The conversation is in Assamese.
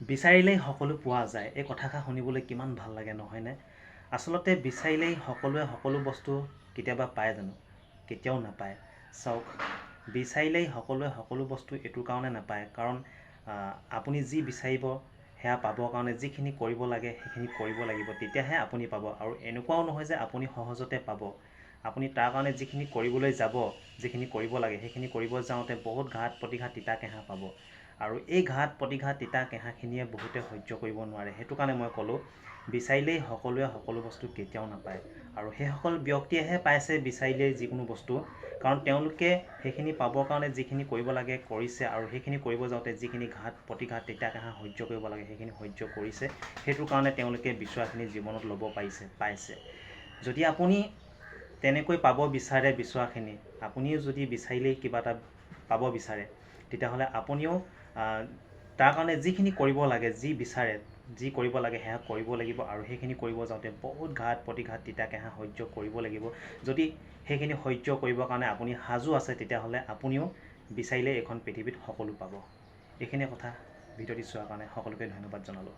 বিচাৰিলেই সকলো পোৱা যায়। এই কথাষাৰ শুনিবলৈ কিমান ভাল লাগে নহয়নে আচলতে বিচাৰিলেই সকলোৱে সকলো বস্তু কেতিয়াবা পায় জানো? কেতিয়াও নাপায়। চাওক বিচাৰিলেই সকলোৱে সকলো বস্তু এইটো কাৰণে নাপায়। কাৰণ আপুনি যি বিচাৰিব সেয়া পাবৰ কাৰণে যিখিনি কৰিব লাগে সেইখিনি কৰিব লাগিব তেতিয়াহে আপুনি পাব। আৰু এনেকুৱাও নহয় যে আপুনি সহজতে পাব। আপুনি তাৰ কাৰণে যিখিনি কৰিবলৈ যাব যিখিনি কৰিব লাগে সেইখিনি কৰিব যাওঁতে বহুত ঘাট প্ৰতিঘাত তিতা কেঁহা পাব। আৰু এই ঘাট প্ৰতিঘাত তিতা কেঁহাখিনিয়ে বহুতে সহ্য কৰিব নোৱাৰে। সেইটো কাৰণে মই ক'লোঁ বিচাৰিলেই সকলোৱে সকলো বস্তু কেতিয়াও নাপায়। আৰু সেইসকল ব্যক্তিয়েহে পাইছে বিচাৰিলেই যিকোনো বস্তু। কাৰণ তেওঁলোকে সেইখিনি পাবৰ কাৰণে যিখিনি কৰিব লাগে কৰিছে আৰু সেইখিনি কৰিব যাওঁতে যিখিনি ঘাট প্ৰতিঘাত তিতা কেঁহা সহ্য কৰিব লাগে সেইখিনি সহ্য কৰিছে সেইটো কাৰণে তেওঁলোকে বিচৰাখিনি জীৱনত ল'ব পাৰিছে পাইছে। যদি আপুনি তেনেকৈ পাব বিচাৰে বিচৰাখিনি। আপুনিও যদি বিচাৰিলেই কিবা এটা পাব বিচাৰে তেতিয়াহ'লে আপুনিও তাৰ কাৰণে যিখিনি কৰিব লাগে যি বিচাৰে যি কৰিব লাগে সেয়া কৰিব লাগিব আৰু সেইখিনি কৰিব যাওঁতে বহুত ঘাট প্ৰতিঘাত তিতা কেঁহা সহ্য কৰিব লাগিব। যদি সেইখিনি সহ্য কৰিবৰ কাৰণে আপুনি সাজু আছে তেতিয়াহ'লে আপুনিও বিচাৰিলেই এইখন পৃথিৱীত সকলো পাব। এইখিনিয়ে কথা ভিডিঅ'টি চোৱাৰ কাৰণে সকলোকে ধন্যবাদ জনালোঁ।